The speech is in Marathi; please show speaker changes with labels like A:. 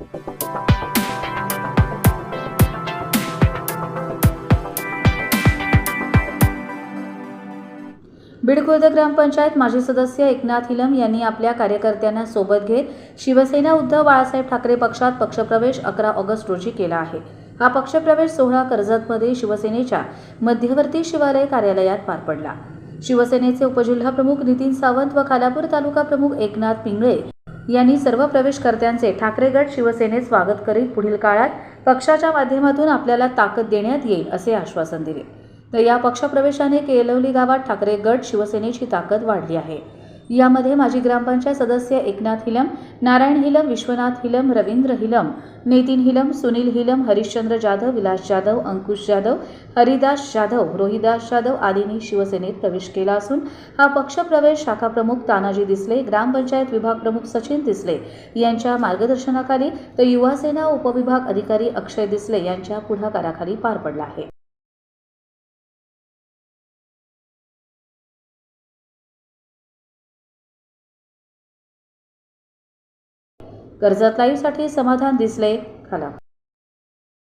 A: बीड खुर्द ग्रामपंचायत माजी सदस्य एकनाथ हिलम यांनी आपल्या कार्यकर्त्यांना सोबत घेत शिवसेना उद्धव बाळासाहेब ठाकरे पक्षात पक्षप्रवेश अकरा ऑगस्ट रोजी केला आहे. हा पक्षप्रवेश सोहळा कर्जतमध्ये शिवसेनेच्या मध्यवर्ती शिवालय कार्यालयात पार पडला. शिवसेनेचे उपजिल्हाप्रमुख नितीन सावंत व खालापूर तालुका प्रमुख एकनाथ पिंगळे यांनी सर्व प्रवेशकर्त्यांचे ठाकरे गट शिवसेनेत स्वागत करीत पुढील काळात पक्षाच्या माध्यमातून आपल्याला ताकद देण्यात येईल असे आश्वासन दिले. तर या पक्षप्रवेशाने केलवली गावात ठाकरे गट शिवसेनेची ताकद वाढली आहे. यामध्ये माजी ग्रामपंचायत सदस्य एकनाथ हिलम नारायण हिलम विश्वनाथ हिलम रवींद्र हिलम नितीन हिलम सुनील हिलम हरिश्चंद्र जाधव विलास जाधव अंकुश जाधव हरिदास जाधव रोहिदास जाधव आदींनी शिवसेनेत प्रवेश केला असून हा पक्षप्रवेश शाखाप्रमुख तानाजी दिसले ग्रामपंचायत विभाग प्रमुख सचिन दिसले यांच्या मार्गदर्शनाखाली तर युवासेना उपविभाग अधिकारी अक्षय दिसले यांच्या पुढाकाराखाली पार पडला आहे. कर्जत लाईव्हसाठी समाधान दिसले खाला